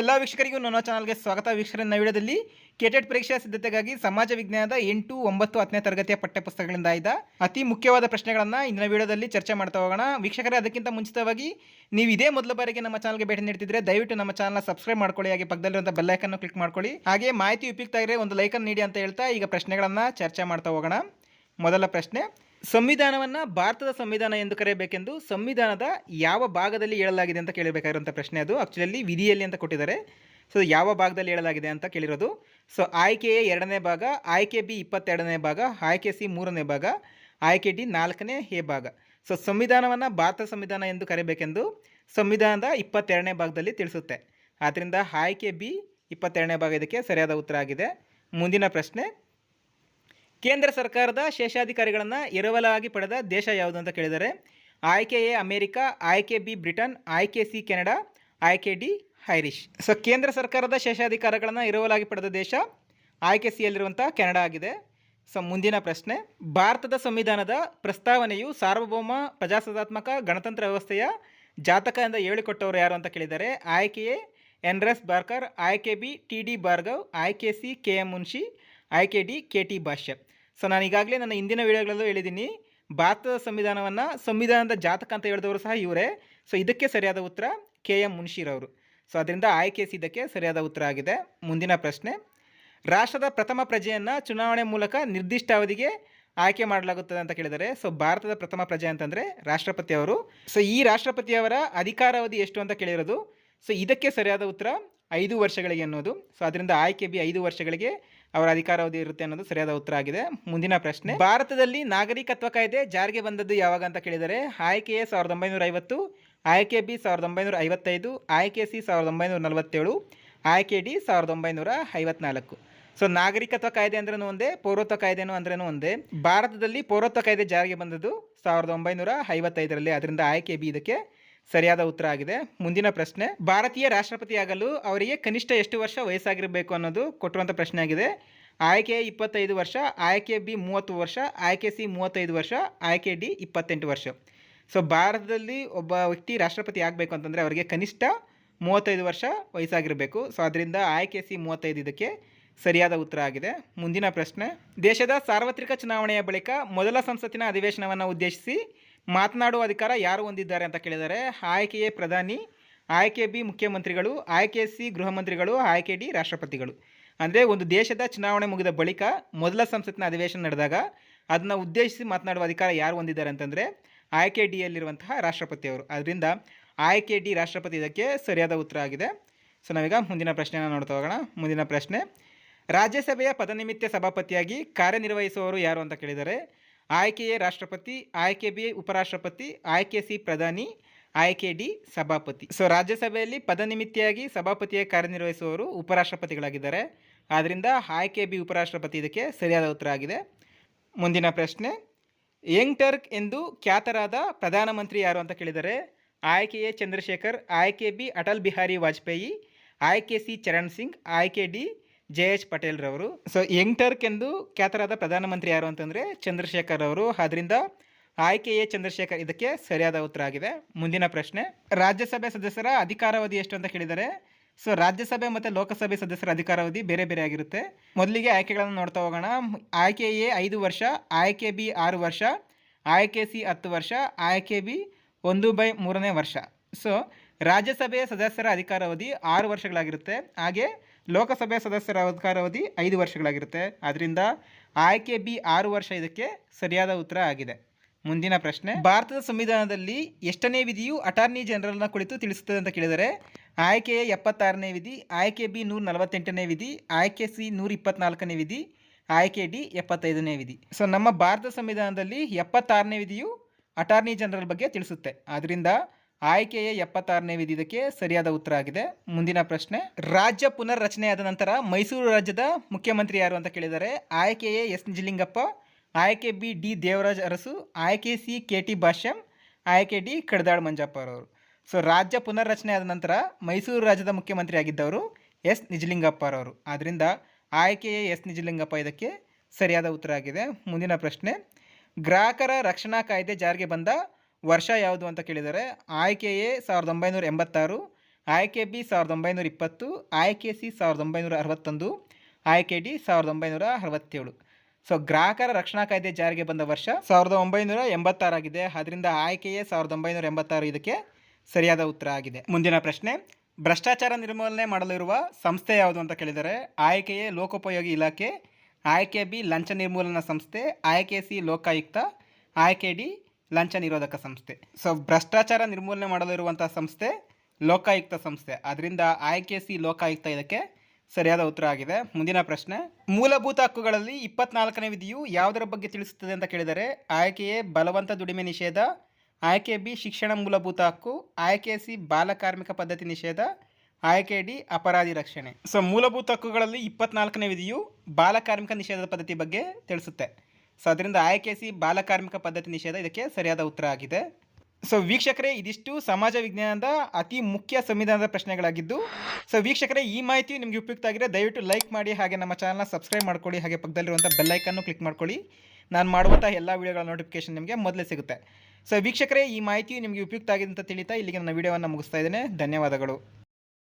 ಎಲ್ಲ ವೀಕ್ಷಕರಿಗೂ ನನ್ನ ಚಾನಲ್ಗೆ ಸ್ವಾಗತ. ವೀಕ್ಷಕರ ವಿಡಿಯೋದಲ್ಲಿ ಕೆಟೆಟ್ ಪರೀಕ್ಷಾ ಸಿದ್ಧತೆಗಾಗಿ ಸಮಾಜ ವಿಜ್ಞಾನದ ಎಂಟು, ಒಂಬತ್ತು, ಹತ್ತನೇ ತರಗತಿಯ ಪಠ್ಯಪುಸ್ತಕಗಳಿಂದ ಆಯ್ದ ಅತಿ ಮುಖ್ಯವಾದ ಪ್ರಶ್ನೆಗಳನ್ನು ಇಂದಿನ ವಿಡಿಯೋದಲ್ಲಿ ಚರ್ಚೆ ಮಾಡ್ತಾ ಹೋಗೋಣ. ವೀಕ್ಷಕರೇ, ಅದಕ್ಕಿಂತ ಮುಂಚಿತವಾಗಿ ನೀವು ಇದೇ ಮೊದಲ ಬಾರಿಗೆ ನಮ್ಮ ಚಾನಲ್ಗೆ ಭೇಟಿ ನೀಡ್ತಿದ್ರೆ ದಯವಿಟ್ಟು ನಮ್ಮ ಚಾನಲ್ನ ಸಬ್ಸ್ಕ್ರೈಬ್ ಮಾಡ್ಕೊಳ್ಳಿ, ಹಾಗೆ ಪಕ್ಕದಲ್ಲಿರುವಂಥ ಬೆಲ್ಲೈಕನ್ನು ಕ್ಲಿಕ್ ಮಾಡ್ಕೊಳ್ಳಿ. ಹಾಗೆ ಮಾಹಿತಿ ಉಪಯುಕ್ತ ಆಗಿದ್ರೆ ಒಂದು ಲೈಕನ್ನು ನೀಡಿ ಅಂತ ಹೇಳ್ತಾ ಈಗ ಪ್ರಶ್ನೆಗಳನ್ನು ಚರ್ಚೆ ಮಾಡ್ತಾ ಹೋಗೋಣ. ಮೊದಲ ಪ್ರಶ್ನೆ ಸಂವಿಧಾನವನ್ನು ಭಾರತದ ಸಂವಿಧಾನ ಎಂದು ಕರೆಯಬೇಕೆಂದು ಸಂವಿಧಾನದ ಯಾವ ಭಾಗದಲ್ಲಿ ಹೇಳಲಾಗಿದೆ ಅಂತ ಕೇಳಬೇಕಾಗಿರುವಂಥ ಪ್ರಶ್ನೆ ಅದು. ಆ್ಯಕ್ಚುಲಿ ವಿಧಿಯಲ್ಲಿ ಅಂತ ಕೊಟ್ಟಿದ್ದಾರೆ. ಸೊ ಯಾವ ಭಾಗದಲ್ಲಿ ಹೇಳಲಾಗಿದೆ ಅಂತ ಕೇಳಿರೋದು. ಸೊ ಆಯ್ಕೆ ಎ ಎರಡನೇ ಭಾಗ, ಆಯ್ಕೆ ಬಿ ಇಪ್ಪತ್ತೆರಡನೇ ಭಾಗ, ಆಯ್ಕೆ ಸಿ ಮೂರನೇ ಭಾಗ, ಆಯ್ಕೆ ಡಿ ನಾಲ್ಕನೇ ಎ ಭಾಗ. ಸೊ ಸಂವಿಧಾನವನ್ನು ಭಾರತ ಸಂವಿಧಾನ ಎಂದು ಕರೆಯಬೇಕೆಂದು ಸಂವಿಧಾನದ ಇಪ್ಪತ್ತೆರಡನೇ ಭಾಗದಲ್ಲಿ ತಿಳಿಸುತ್ತೆ. ಆದ್ದರಿಂದ ಆಯ್ಕೆ ಬಿ ಇಪ್ಪತ್ತೆರಡನೇ ಭಾಗ ಇದಕ್ಕೆ ಸರಿಯಾದ ಉತ್ತರ ಆಗಿದೆ. ಮುಂದಿನ ಪ್ರಶ್ನೆ ಕೇಂದ್ರ ಸರ್ಕಾರದ ಶೇಷಾಧಿಕಾರಿಗಳನ್ನು ಎರವಲಾಗಿ ಪಡೆದ ದೇಶ ಯಾವುದು ಅಂತ ಕೇಳಿದರೆ ಆಯ್ಕೆ ಎ ಅಮೇರಿಕಾ, ಆಯ್ಕೆ ಬಿ ಬ್ರಿಟನ್, ಆಯ್ಕೆ ಸಿ ಕೆನಡಾ, ಆಯ್ಕೆ ಡಿ ಐರಿಷ್ ಸೊ, ಕೇಂದ್ರ ಸರ್ಕಾರದ ಶೇಷಾಧಿಕಾರಗಳನ್ನು ಎರವಲಾಗಿ ಪಡೆದ ದೇಶ ಆಯ್ಕೆ ಸಿಯಲ್ಲಿರುವಂಥ ಕೆನಡಾ ಆಗಿದೆ. ಸೊ, ಮುಂದಿನ ಪ್ರಶ್ನೆ, ಭಾರತದ ಸಂವಿಧಾನದ ಪ್ರಸ್ತಾವನೆಯು ಸಾರ್ವಭೌಮ ಪ್ರಜಾಸತ್ತಾತ್ಮಕ ಗಣತಂತ್ರ ವ್ಯವಸ್ಥೆಯ ಜಾತಕ ಎಂದು ಹೇಳಿಕೊಟ್ಟವರು ಯಾರು ಅಂತ ಕೇಳಿದ್ದಾರೆ ಆಯ್ಕೆ ಎ ಎನ್ ಎಸ್ ಬಾರ್ಕರ್ ಆಯ್ಕೆ ಬಿ ಟಿ ಡಿ ಭಾರ್ಗವ್, ಆಯ್ಕೆ ಸಿ ಕೆ ಎಂ ಮುನ್ಷಿ, ಆಯ್ಕೆ D K T Bhashya. So ನಾನು ಈಗಾಗಲೇ ನನ್ನ ಹಿಂದಿನ ವಿಡಿಯೋಗಳಲ್ಲೂ ಹೇಳಿದ್ದೀನಿ, ಭಾರತದ ಸಂವಿಧಾನವನ್ನು ಸಂವಿಧಾನದ ಜಾತಕ ಅಂತ ಹೇಳಿದವರು ಸಹ ಇವರೇ. ಸೊ ಇದಕ್ಕೆ ಸರಿಯಾದ ಉತ್ತರ ಕೆ ಎಂ ಮುನ್ಷಿರವರು ಸೊ ಅದರಿಂದ ಆಯ್ಕೆ ಇದಕ್ಕೆ ಸರಿಯಾದ ಉತ್ತರ ಆಗಿದೆ. ಮುಂದಿನ ಪ್ರಶ್ನೆ, ರಾಷ್ಟ್ರದ ಪ್ರಥಮ ಪ್ರಜೆಯನ್ನು ಚುನಾವಣೆ ಮೂಲಕ ನಿರ್ದಿಷ್ಟ ಅವಧಿಗೆ ಆಯ್ಕೆ ಮಾಡಲಾಗುತ್ತದೆ ಅಂತ ಕೇಳಿದರೆ ಸೊ ಭಾರತದ ಪ್ರಥಮ ಪ್ರಜೆ ಅಂತಂದರೆ ರಾಷ್ಟ್ರಪತಿ ಅವರು. ಸೊ ಈ ರಾಷ್ಟ್ರಪತಿಯವರ ಅಧಿಕಾರಾವಧಿ ಎಷ್ಟು ಅಂತ ಕೇಳಿರೋದು ಸೊ ಇದಕ್ಕೆ ಸರಿಯಾದ ಉತ್ತರ ಐದು ವರ್ಷಗಳಿಗೆ ಅನ್ನೋದು. ಸೊ ಅದರಿಂದ ಆಯ್ಕೆ ಬಿ ಐದು ವರ್ಷಗಳಿಗೆ ಅವರ ಅಧಿಕಾರಾವಧಿ ಇರುತ್ತೆ ಅನ್ನೋದು ಸರಿಯಾದ ಉತ್ತರ ಆಗಿದೆ. ಮುಂದಿನ ಪ್ರಶ್ನೆ. ಭಾರತದಲ್ಲಿ ನಾಗರಿಕತ್ವ ಕಾಯ್ದೆ ಜಾರಿಗೆ ಬಂದದ್ದು ಯಾವಾಗ ಅಂತ ಕೇಳಿದರೆ ಆಯ್ಕೆ ಎ ಸಾವಿರದ ಒಂಬೈನೂರ ಐವತ್ತು, ಆಯ್ಕೆ ಬಿ ಸಾವಿರದ ಒಂಬೈನೂರ ಐವತ್ತೈದು, ಆಯ್ಕೆ ಸಿ ಸಾವಿರದ ಒಂಬೈನೂರ ನಲವತ್ತೇಳು, ಆಯ್ಕೆ ಡಿ ಸಾವಿರದ ಒಂಬೈನೂರ ಐವತ್ನಾಲ್ಕು. ಸೊ ನಾಗರಿಕತ್ವ ಕಾಯ್ದೆ ಅಂದ್ರೂ ಒಂದೇ, ಪೌರತ್ವ ಕಾಯ್ದೆನೂ ಅಂದ್ರೇನು ಒಂದೇ. ಭಾರತದಲ್ಲಿ ಪೌರತ್ವ ಕಾಯ್ದೆ ಜಾರಿಗೆ ಬಂದದ್ದು ಸಾವಿರದ ಒಂಬೈನೂರ ಐವತ್ತೈದರಲ್ಲಿ. ಅದರಿಂದ ಆಯ್ಕೆ ಬಿ ಇದಕ್ಕೆ ಸರಿಯಾದ ಉತ್ತರ ಆಗಿದೆ. ಮುಂದಿನ ಪ್ರಶ್ನೆ, ಭಾರತೀಯ ರಾಷ್ಟ್ರಪತಿಯಾಗಲು ಅವರಿಗೆ ಕನಿಷ್ಠ ಎಷ್ಟು ವರ್ಷ ವಯಸ್ಸಾಗಿರಬೇಕು ಅನ್ನೋದು ಕೊಟ್ಟಿರುವಂಥ ಪ್ರಶ್ನೆ ಆಗಿದೆ. ಆಯ್ಕೆ ಇಪ್ಪತ್ತೈದು ವರ್ಷ, ಆಯ್ಕೆ ಬಿ ಮೂವತ್ತು ವರ್ಷ, ಆಯ್ಕೆ ಸಿ ಮೂವತ್ತೈದು ವರ್ಷ, ಆಯ್ಕೆ ಡಿ ಇಪ್ಪತ್ತೆಂಟು ವರ್ಷ. ಸೊ ಭಾರತದಲ್ಲಿ ಒಬ್ಬ ವ್ಯಕ್ತಿ ರಾಷ್ಟ್ರಪತಿ ಆಗಬೇಕು ಅಂತಂದರೆ ಅವರಿಗೆ ಕನಿಷ್ಠ ಮೂವತ್ತೈದು ವರ್ಷ ವಯಸ್ಸಾಗಿರಬೇಕು. ಸೊ ಅದರಿಂದ ಆಯ್ಕೆ ಸಿ ಮೂವತ್ತೈದು ಇದಕ್ಕೆ ಸರಿಯಾದ ಉತ್ತರ ಆಗಿದೆ. ಮುಂದಿನ ಪ್ರಶ್ನೆ, ದೇಶದ ಸಾರ್ವತ್ರಿಕ ಚುನಾವಣೆಯ ಬಳಿಕ ಮೊದಲ ಸಂಸತ್ತಿನ ಅಧಿವೇಶನವನ್ನು ಉದ್ದೇಶಿಸಿ ಮಾತನಾಡುವ ಅಧಿಕಾರ ಯಾರು ಹೊಂದಿದ್ದಾರೆ ಅಂತ ಕೇಳಿದರೆ ಆಯ್ಕೆ ಎ ಪ್ರಧಾನಿ, ಆಯ್ಕೆ ಬಿ ಮುಖ್ಯಮಂತ್ರಿಗಳು, ಆಯ್ಕೆ ಸಿ ಗೃಹ ಮಂತ್ರಿಗಳು ಆಯ್ಕೆ ಡಿ ರಾಷ್ಟ್ರಪತಿಗಳು. ಅಂದರೆ ಒಂದು ದೇಶದ ಚುನಾವಣೆ ಮುಗಿದ ಬಳಿಕ ಮೊದಲ ಸಂಸತ್ತಿನ ಅಧಿವೇಶನ ನಡೆದಾಗ ಅದನ್ನು ಉದ್ದೇಶಿಸಿ ಮಾತನಾಡುವ ಅಧಿಕಾರ ಯಾರು ಹೊಂದಿದ್ದಾರೆ ಅಂತಂದರೆ ಆಯ್ಕೆ ಡಿಯಲ್ಲಿರುವಂತಹ ರಾಷ್ಟ್ರಪತಿಯವರು ಅದರಿಂದ ಆಯ್ಕೆ ಡಿ ರಾಷ್ಟ್ರಪತಿ ಇದಕ್ಕೆ ಸರಿಯಾದ ಉತ್ತರ ಆಗಿದೆ. ಸೊ ನಾವೀಗ ಮುಂದಿನ ಪ್ರಶ್ನೆಯನ್ನು ನೋಡ್ತಾ ಹೋಗೋಣ. ಮುಂದಿನ ಪ್ರಶ್ನೆ, ರಾಜ್ಯಸಭೆಯ ಪದನಿಮಿತ್ತ ಸಭಾಪತಿಯಾಗಿ ಕಾರ್ಯನಿರ್ವಹಿಸುವವರು ಯಾರು ಅಂತ ಕೇಳಿದರೆ ಆಯ್ಕೆ ಎ ರಾಷ್ಟ್ರಪತಿ, ಆಯ್ಕೆ ಬಿ ಉಪರಾಷ್ಟ್ರಪತಿ, ಆಯ್ಕೆ ಸಿ ಪ್ರಧಾನಿ, ಆಯ್ಕೆ ಡಿ ಸಭಾಪತಿ. ಸೊ ರಾಜ್ಯಸಭೆಯಲ್ಲಿ ಪದನಿಮಿತ್ತಿಯಾಗಿ ಸಭಾಪತಿಯ ಕಾರ್ಯನಿರ್ವಹಿಸುವವರು ಉಪರಾಷ್ಟ್ರಪತಿಗಳಾಗಿದ್ದಾರೆ. ಆದ್ದರಿಂದ ಆಯ್ಕೆ ಬಿ ಉಪರಾಷ್ಟ್ರಪತಿ ಇದಕ್ಕೆ ಸರಿಯಾದ ಉತ್ತರ ಆಗಿದೆ. ಮುಂದಿನ ಪ್ರಶ್ನೆ, ಯಂಗ್ ಟರ್ಕ್ ಎಂದು ಖ್ಯಾತರಾದ ಪ್ರಧಾನಮಂತ್ರಿ ಯಾರು ಅಂತ ಕೇಳಿದರೆ ಆಯ್ಕೆ ಎ ಚಂದ್ರಶೇಖರ್, ಆಯ್ಕೆ ಬಿ ಅಟಲ್ ಬಿಹಾರಿ ವಾಜಪೇಯಿ, ಆಯ್ಕೆ ಸಿ ಚರಣ್ ಸಿಂಗ್, ಆಯ್ಕೆ ಡಿ ಜೆ ಎಚ್ ಪಟೇಲ್ ರವರು. ಸೊ ಯಂಗ್ ಟರ್ಕ್ ಎಂದು ಖ್ಯಾತರಾದ ಪ್ರಧಾನಮಂತ್ರಿ ಯಾರು ಅಂತಂದರೆ ಚಂದ್ರಶೇಖರ್ ಅವರು ಆಯ್ಕೆ ಎ ಚಂದ್ರಶೇಖರ್, ಇದಕ್ಕೆ ಸರಿಯಾದ ಉತ್ತರ ಆಗಿದೆ. ಮುಂದಿನ ಪ್ರಶ್ನೆ, ರಾಜ್ಯಸಭೆ ಸದಸ್ಯರ ಅಧಿಕಾರಾವಧಿ ಎಷ್ಟು ಅಂತ ಕೇಳಿದರೆ ಸೊ ರಾಜ್ಯಸಭೆ ಮತ್ತು ಲೋಕಸಭೆ ಸದಸ್ಯರ ಅಧಿಕಾರಾವಧಿ ಬೇರೆ ಬೇರೆ ಆಗಿರುತ್ತೆ. ಮೊದಲಿಗೆ ಆಯ್ಕೆಗಳನ್ನು ನೋಡ್ತಾ ಹೋಗೋಣ. ಆಯ್ಕೆ ಎ ಐದು ವರ್ಷ, ಆಯ್ಕೆ ಬಿ ಆರು ವರ್ಷ, ಆಯ್ಕೆ ಸಿ ಹತ್ತು ವರ್ಷ, ಆಯ್ಕೆ ಬಿ ಒಂದು ಬೈ ಮೂರನೇ ವರ್ಷ. ಸೊ ರಾಜ್ಯಸಭೆಯ ಸದಸ್ಯರ ಅಧಿಕಾರಾವಧಿ ಆರು ವರ್ಷಗಳಾಗಿರುತ್ತೆ. ಹಾಗೆ ಲೋಕಸಭೆ ಸದಸ್ಯರ ಅಧಿಕಾರಾವಧಿ ಐದು ವರ್ಷಗಳಾಗಿರುತ್ತೆ. ಆದ್ದರಿಂದ ಆಯ್ಕೆ ಬಿ ಆರು ವರ್ಷ ಇದಕ್ಕೆ ಸರಿಯಾದ ಉತ್ತರ ಆಗಿದೆ. ಮುಂದಿನ ಪ್ರಶ್ನೆ, ಭಾರತದ ಸಂವಿಧಾನದಲ್ಲಿ ಎಷ್ಟನೇ ವಿಧಿಯು ಅಟಾರ್ನಿ ಜನರಲ್ನ ಕುರಿತು ತಿಳಿಸುತ್ತದೆ ಅಂತ ಕೇಳಿದರೆ ಆಯ್ಕೆ ಎ ಎಪ್ಪತ್ತಾರನೇ ವಿಧಿ, ಆಯ್ಕೆ ಬಿ ನೂರ ನಲವತ್ತೆಂಟನೇ ವಿಧಿ, ಆಯ್ಕೆ ಸಿ ನೂರ ಇಪ್ಪತ್ನಾಲ್ಕನೇ ವಿಧಿ, ಆಯ್ಕೆ ಡಿ ಎಪ್ಪತ್ತೈದನೇ ವಿಧಿ. ಸೊ ನಮ್ಮ ಭಾರತ ಸಂವಿಧಾನದಲ್ಲಿ ಎಪ್ಪತ್ತಾರನೇ ವಿಧಿಯು ಅಟಾರ್ನಿ ಜನರಲ್ ಬಗ್ಗೆ ತಿಳಿಸುತ್ತೆ. ಆದ್ದರಿಂದ ಆಯ್ಕೆಯ ಎಪ್ಪತ್ತಾರನೇ ವಿಧಿ ಇದಕ್ಕೆ ಸರಿಯಾದ ಉತ್ತರ ಆಗಿದೆ. ಮುಂದಿನ ಪ್ರಶ್ನೆ, ರಾಜ್ಯ ಪುನರ್ ರಚನೆಯಾದ ನಂತರ ಮೈಸೂರು ರಾಜ್ಯದ ಮುಖ್ಯಮಂತ್ರಿ ಯಾರು ಅಂತ ಕೇಳಿದರೆ ಆಯ್ಕೆ ಎ ಎಸ್ ನಿಜಲಿಂಗಪ್ಪ, ಆಯ್ಕೆ ಬಿ ಡಿ ದೇವರಾಜ್ ಅರಸು, ಆಯ್ಕೆ ಸಿ ಕೆ ಟಿ ಭಾಷ್ಯಂ, ಆಯ್ಕೆ ಡಿ ಕಡದಾಳ್ ಮಂಜಪ್ಪ ಅವರು. ಸೊ, ರಾಜ್ಯ ಪುನರ್ರಚನೆ ಆದ ನಂತರ ಮೈಸೂರು ರಾಜ್ಯದ ಮುಖ್ಯಮಂತ್ರಿ ಆಗಿದ್ದವರು ಎಸ್ ನಿಜಲಿಂಗಪ್ಪರವರು ಆದ್ದರಿಂದ ಆಯ್ಕೆ ಎ ಎಸ್ ನಿಜಲಿಂಗಪ್ಪ ಇದಕ್ಕೆ ಸರಿಯಾದ ಉತ್ತರ ಆಗಿದೆ. ಮುಂದಿನ ಪ್ರಶ್ನೆ, ಗ್ರಾಹಕರ ರಕ್ಷಣಾ ಕಾಯ್ದೆ ಜಾರಿಗೆ ಬಂದ ವರ್ಷ ಯಾವುದು ಅಂತ ಕೇಳಿದರೆ ಆಯ್ಕೆ ಎ ಸಾವಿರದ ಒಂಬೈನೂರ ಎಂಬತ್ತಾರು, ಆಯ್ಕೆ ಬಿ ಸಾವಿರದ ಒಂಬೈನೂರ ಇಪ್ಪತ್ತು, ಆಯ್ಕೆ ಸಿ ಸಾವಿರದ ಒಂಬೈನೂರ ಅರವತ್ತೊಂದು, ಆಯ್ಕೆ ಡಿ ಸಾವಿರದ ಒಂಬೈನೂರ ಅರವತ್ತೇಳು. ಸೊ ಗ್ರಾಹಕರ ರಕ್ಷಣಾ ಕಾಯ್ದೆ ಜಾರಿಗೆ ಬಂದ ವರ್ಷ ಸಾವಿರದ ಒಂಬೈನೂರ ಎಂಬತ್ತಾರಾಗಿದೆ ಅದರಿಂದ ಆಯ್ಕೆಯೇ ಸಾವಿರದ ಒಂಬೈನೂರ ಎಂಬತ್ತಾರು ಇದಕ್ಕೆ ಸರಿಯಾದ ಉತ್ತರ ಆಗಿದೆ. ಮುಂದಿನ ಪ್ರಶ್ನೆ, ಭ್ರಷ್ಟಾಚಾರ ನಿರ್ಮೂಲನೆ ಮಾಡಲಿರುವ ಸಂಸ್ಥೆ ಯಾವುದು ಅಂತ ಕೇಳಿದರೆ ಆಯ್ಕೆಯೇ ಲೋಕೋಪಯೋಗಿ ಇಲಾಖೆ, ಆಯ್ಕೆ ಬಿ ಲಂಚ ನಿರ್ಮೂಲನಾ ಸಂಸ್ಥೆ, ಆಯ್ಕೆ ಸಿ ಲೋಕಾಯುಕ್ತ, ಆಯ್ಕೆ ಡಿ ಲಂಚ ನಿರೋಧಕ ಸಂಸ್ಥೆ. ಸೊ ಭ್ರಷ್ಟಾಚಾರ ನಿರ್ಮೂಲನೆ ಮಾಡಲು ಇರುವಂತಹ ಸಂಸ್ಥೆ ಲೋಕಾಯುಕ್ತ ಸಂಸ್ಥೆ. ಅದರಿಂದ ಆಯ್ಕೆ ಸಿ ಲೋಕಾಯುಕ್ತ ಇದಕ್ಕೆ ಸರಿಯಾದ ಉತ್ತರ ಆಗಿದೆ. ಮುಂದಿನ ಪ್ರಶ್ನೆ, ಮೂಲಭೂತ ಹಕ್ಕುಗಳಲ್ಲಿ ಇಪ್ಪತ್ನಾಲ್ಕನೇ ವಿಧಿಯು ಯಾವುದರ ಬಗ್ಗೆ ತಿಳಿಸುತ್ತದೆ ಅಂತ ಕೇಳಿದರೆ, ಆಯ್ಕೆಯೇ ಬಲವಂತ ದುಡಿಮೆ ನಿಷೇಧ, ಆಯ್ಕೆ ಬಿ ಶಿಕ್ಷಣ ಮೂಲಭೂತ ಹಕ್ಕು, ಆಯ್ಕೆ ಸಿ ಬಾಲಕಾರ್ಮಿಕ ಪದ್ಧತಿ ನಿಷೇಧ, ಆಯ್ಕೆ ಡಿ ಅಪರಾಧಿ ರಕ್ಷಣೆ. ಸೊ ಮೂಲಭೂತ ಹಕ್ಕುಗಳಲ್ಲಿ ಇಪ್ಪತ್ನಾಲ್ಕನೇ ವಿಧಿಯು ಬಾಲಕಾರ್ಮಿಕ ನಿಷೇಧದ ಪದ್ಧತಿ ಬಗ್ಗೆ ತಿಳಿಸುತ್ತೆ. ಸೊ ಅದರಿಂದ ಆಯ್ಕೆ ಸಿ ಬಾಲಕಾರ್ಮಿಕ ಪದ್ಧತಿ ನಿಷೇಧ ಇದಕ್ಕೆ ಸರಿಯಾದ ಉತ್ತರ ಆಗಿದೆ. ಸೊ ವೀಕ್ಷಕರೇ, ಇದಿಷ್ಟು ಸಮಾಜ ವಿಜ್ಞಾನದ ಅತಿ ಮುಖ್ಯ ಸಂವಿಧಾನದ ಪ್ರಶ್ನೆಗಳಾಗಿದ್ದು ಸೊ ವೀಕ್ಷಕರೇ, ಈ ಮಾಹಿತಿ ನಿಮಗೆ ಉಪಯುಕ್ತ ಆಗಿದೆ. ದಯವಿಟ್ಟು ಲೈಕ್ ಮಾಡಿ ಹಾಗೆ ನಮ್ಮ ಚಾನಲ್ನ ಸಬ್ಸ್ಕ್ರೈಬ್ ಮಾಡ್ಕೊಳ್ಳಿ, ಹಾಗೆ ಪಕ್ಕದಲ್ಲಿರುವಂಥ ಬೆಲ್ಲೈಕನ್ನು ಕ್ಲಿಕ್ ಮಾಡ್ಕೊಳ್ಳಿ. ನಾನು ಮಾಡುವಂಥ ಎಲ್ಲ ವೀಡಿಯೋಗಳ ನೋಟಿಫಿಕೇಶನ್ ನಿಮಗೆ ಮೊದಲೇ ಸಿಗುತ್ತೆ. ಸೊ ವೀಕ್ಷಕರೇ, ಈ ಮಾಹಿತಿ ನಿಮಗೆ ಉಪಯುಕ್ತ ಆಗಿದೆ ಅಂತ ತಿಳಿತಾ ಇಲ್ಲಿಗೆ ನನ್ನ ವೀಡಿಯೋವನ್ನು ಮುಗಿಸ್ತಾ ಇದ್ದೇನೆ. ಧನ್ಯವಾದಗಳು.